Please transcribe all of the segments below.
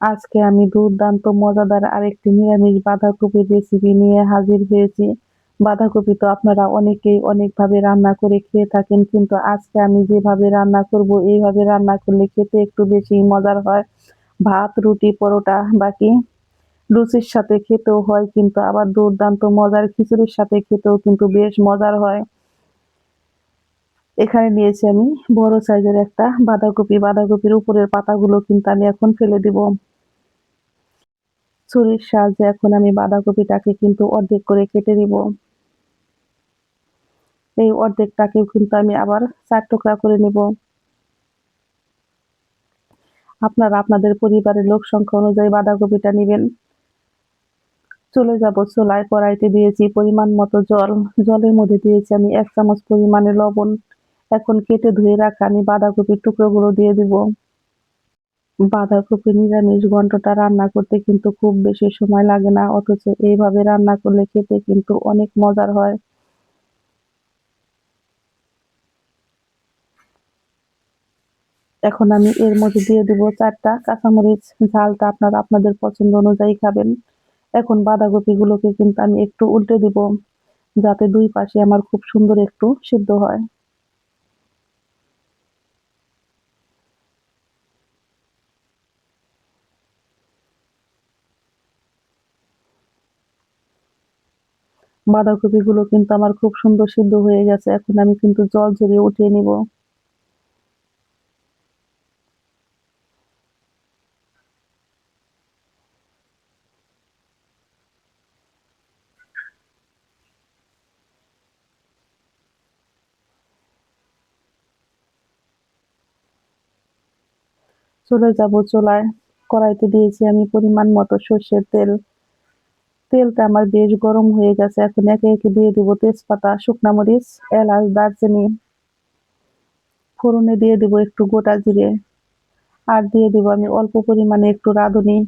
আজকে আমি দুর্দান্ত, মজাদার আরেকটি নিরামিষ বাঁধাকপির রেসিপি নিয়ে হাজির হয়েছি। বাঁধাকপি তো আপনারা অনেকেই অনেকভাবে রান্না করে খেয়ে থাকেন, কিন্তু আজকে আমি যেভাবে রান্না করব, এইভাবে রান্না করলে খেতে একটু বেশি মজার হয়। ভাত, রুটি, পরোটা, বাকি লুচির সাথে খেতেও হয়, কিন্তু আবার দুর্দান্ত মজার খিচুড়ির সাথে খেতেও কিন্তু বেশ মজার হয়। এখানে নিয়েছি আমি বড় সাইজের একটা বাঁধাকপি। বাঁধাকপির উপরের পাতাগুলো কিন্তু আমি এখন ফেলে দিব। ছুরির সাহায্যে এখন আমি বাঁধাকপিটাকে কিন্তু অর্ধেক করে কেটে দিব। এই অর্ধেকটাকেও কিন্তু আমি আবার চার টুকরা করে নিব। আপনারা আপনাদের পরিবারের লোক সংখ্যা অনুযায়ী বাঁধাকপিটা নেবেন। চলে যাব চোলায় কড়াইতে দিয়েছি পরিমাণ মতো জল। জলের মধ্যে দিয়েছি আমি এক চামচ পরিমাণে লবণ। এখন কেটে ধুয়ে রাখা, আমি বাঁধাকপির টুকরোগুলো দিয়ে দিব। বাঁধাকপি নিরামিষ ঘন্টটা রান্না করতে কিন্তু খুব বেশি সময় লাগে না, অথচ এইভাবে রান্না করলে খেতে কিন্তু অনেক মজার হয়। এখন আমি এর মধ্যে দিয়ে দিব চারটা কাঁচামরিচ, ঝালটা আপনারা আপনাদের পছন্দ অনুযায়ী খাবেন। এখন বাঁধাকপিগুলোকে কিন্তু আমি একটু উল্টে দিব, যাতে দুই পাশে আমার খুব সুন্দর একটু সিদ্ধ হয়। বাঁধাকপিগুলো কিন্তু আমার খুব সুন্দর সিদ্ধ হয়ে গেছে। এখন আমি কিন্তু জল ঝরিয়ে উঠিয়ে নিব। চলে যাব চোলায়। কড়াইতে দিয়েছি আমি পরিমাণ মতো সর্ষের তেল। তেলটা আমার বেশ গরম হয়ে গেছে। এখন একে একে দিয়ে দিব তেজপাতা, শুকনা মরিচ, এলাচ, দারচিনি। ফোড়নে দিয়ে দিব একটু গোটা জিরে। আর দিয়ে দিব আমি অল্প পরিমাণে একটু রাঁধুনি।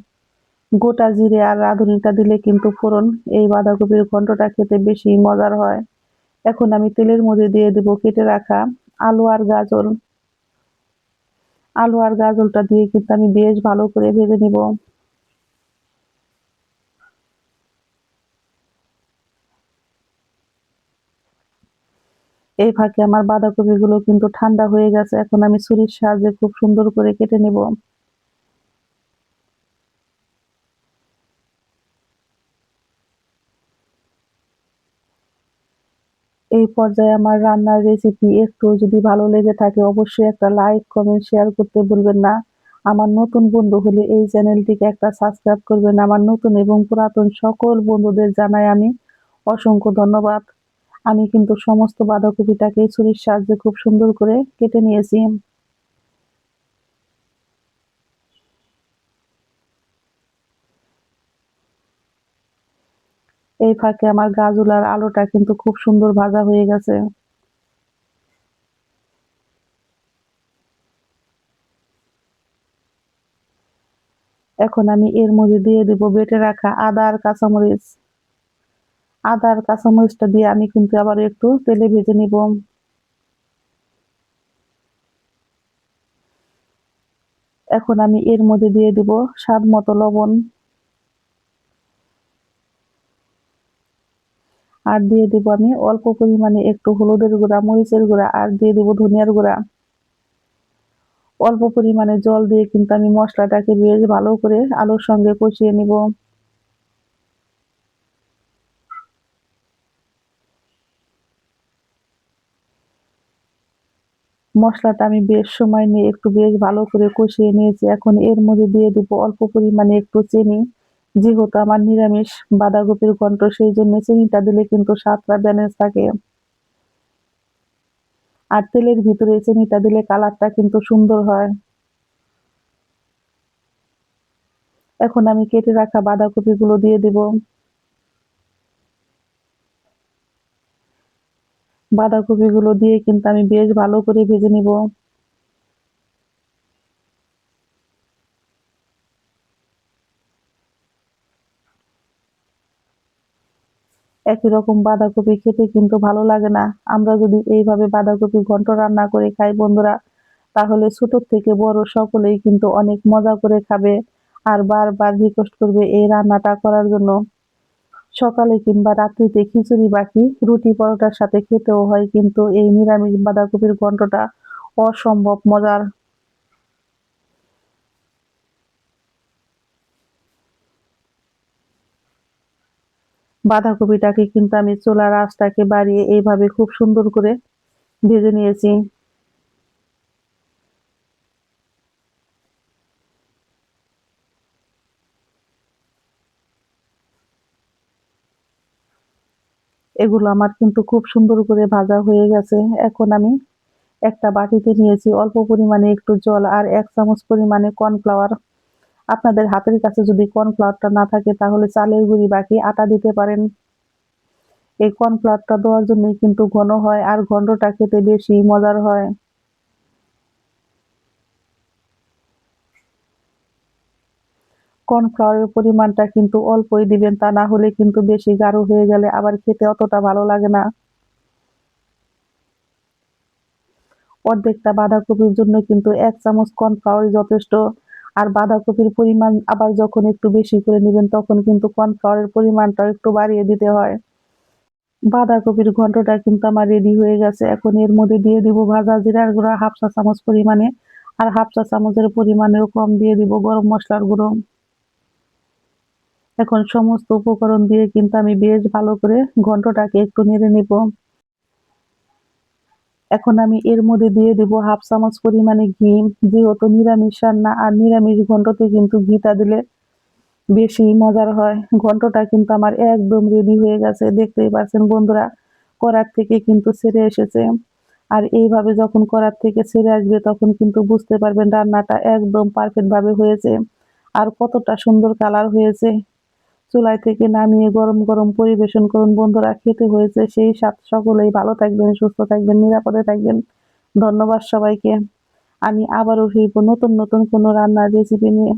গোটা জিরে আর রাঁধুনিটা দিলে কিন্তু ফোড়ন, এই বাঁধাকপির ঘন্টটা খেতে বেশি মজার হয়। এখন আমি তেলের মধ্যে দিয়ে দিব কেটে রাখা আলু আর গাজর। আলু আর গাজরটা দিয়ে কিন্তু আমি বেশ ভালো করে ভেজে নিব। এই ফাঁকে আমার বাঁধাকপিগুলো কিন্তু ঠান্ডা হয়ে গেছে। এখন আমি ছুরির সাহায্যে খুব সুন্দর করে কেটে নেব। এই পর্যায়ে আমার রান্নার রেসিপি একটু যদি ভালো লেগে থাকে, অবশ্যই একটা লাইক কমেন্ট শেয়ার করতে ভুলবেন না। আমার নতুন বন্ধু হলে এই চ্যানেলটিকে একটা সাবস্ক্রাইব করবেন। আমার নতুন এবং পুরাতন সকল বন্ধুদের জানাই আমি অসংখ্য ধন্যবাদ। আমি কিন্তু সমস্ত বাঁধাকপিটাকে ছুরির সাহায্যে খুব সুন্দর করে কেটে নিয়েছি। এই ফাঁকে আমার গাজর আর আলুটা কিন্তু খুব সুন্দর ভাজা হয়ে গেছে। এখন আমি এর মধ্যে দিয়ে দিব বেটে রাখা আদা আর কাঁচামরিচ। আদা আর কাঁচামরিচটা দিয়ে আমি কিন্তু আবার একটু তেলে ভেজে নিব। এখন আমি এর মধ্যে দিয়ে দিব স্বাদ মতো লবণ। আর দিয়ে দিব আমি অল্প পরিমাণে একটু হলুদের গুঁড়া, মরিচের গুঁড়া, আর দিয়ে দিব ধনিয়ার গুঁড়া। অল্প পরিমাণে জল দিয়ে কিন্তু আমি মশলাটাকে বেশ ভালো করে আলুর সঙ্গে কষিয়ে নিব। মশলাটা আমি বেশ সময় নিয়ে একটু বেশ ভালো করে কষিয়ে নিয়েছি। এখন এর মধ্যে দিয়ে দিব অল্প পরিমাণে একটু চিনি। যেহেতু আমার নিরামিষ বাঁধাকপির ঘন্ট, সেই জন্য চিনিটা দিলে কিন্তু স্বাদটা ব্যালেন্স থাকে। আর তেলের ভিতরে চিনিটা দিলে কালারটা কিন্তু সুন্দর হয়। এখন আমি কেটে রাখা বাঁধাকপিগুলো দিয়ে দিব। বাঁধাকপিগুলো দিয়ে কিন্তু আমি বেশ ভালো করে ভেজে নিব। একই রকম বাঁধাকপি খেতে কিন্তু ভালো লাগে না। আমরা যদি এইভাবে বাঁধাকপি ঘন্ট রান্না করে খাই বন্ধুরা, তাহলে ছোট থেকে বড় সকলেই কিন্তু অনেক মজা করে খাবে আর বারবার রিকোয়েস্ট করবে এই রান্নাটা করার জন্য। সকালে কিংবা রাত্রিতে খিচুড়ি বাকি রুটি পরোটার সাথে খেতেও হয়, কিন্তু এই নিরামিষ বাঁধাকপির ঘন্টটা অসম্ভব মজার। বাঁধাকপিটাকে কিন্তু আমি চোলা আঁচটাকে বাড়িয়ে এইভাবে খুব সুন্দর করে ভেজে নিয়েছি। এগুলো আমার কিন্তু খুব সুন্দর করে ভাজা হয়ে গেছে। এখন আমি একটা বাটিতে নিয়েছি অল্প পরিমাণে একটু জল আর এক চামচ পরিমাণে কর্নফ্লাওয়ার। আপনাদের হাতের কাছে যদি কর্নফ্লাওয়ারটা না থাকে তাহলে চালের গুঁড়ি বাকি আটা দিতে পারেন। এই কর্নফ্লাওয়ারটা দেওয়ার জন্যই কিন্তু ঘন হয় আর ঘন্টটা খেতে বেশি মজার হয়। কর্নফ্লাওয়ারের পরিমাণটা কিন্তু অল্পই দিবেন, তা না হলে কিন্তু বেশি গাঢ় হয়ে গেলে আবার খেতে অতটা ভালো লাগে না। অর্ধেকটা বাঁধাকপির জন্য কিন্তু এক চামচ কর্নফ্লাওয়ারই যথেষ্ট। আর বাঁধাকপির পরিমাণ আবার যখন একটু বেশি করে নেবেন, তখন কিন্তু কর্নফ্লাওয়ারের পরিমাণটা একটু বাড়িয়ে দিতে হয়। বাঁধাকপির ঘন্টটা কিন্তু আমার রেডি হয়ে গেছে। এখন এর মধ্যে দিয়ে দিব ভাজা জিরার গুঁড়া, হাফ চা চামচ পরিমাণে। আর হাফ চা চামচের পরিমাণেও কম দিয়ে দিব গরম মশলার গুঁড়ো। এখন সমস্ত উপকরণ দিয়ে কিন্তু আমি বেশ ভালো করে ঘন্টটাকে একটু নেড়ে নিব। এখন আমি এর মধ্যে দিয়ে দিব হাফ চামচ পরিমাণে ঘি, যেহেতু নিরামিষ রান্না আর নিরামিষ ঘন্টতে কিন্তু ঘিটা দিলে বেশি মজার হয়। ঘন্টটা কিন্তু আমার একদম রেডি হয়ে গেছে, দেখতেই পাচ্ছেন বন্ধুরা, করার থেকে কিন্তু ছেড়ে এসেছে। আর এইভাবে যখন করার থেকে ছেড়ে আসবে তখন কিন্তু বুঝতে পারবেন রান্নাটা একদম পারফেক্টভাবে হয়েছে। আর কতটা সুন্দর কালার হয়েছে। চুলায় থেকে নামিয়ে গরম গরম পরিবেশন করুন। বন্ধুরা, খেতে হয়েছে সেই স্বাদ। সকলেই ভালো থাকবেন, সুস্থ থাকবেন, নিরাপদে থাকবেন। ধন্যবাদ সবাইকে। আমি আবারও ফিরবো নতুন নতুন কোনো রান্নার রেসিপি নিয়ে।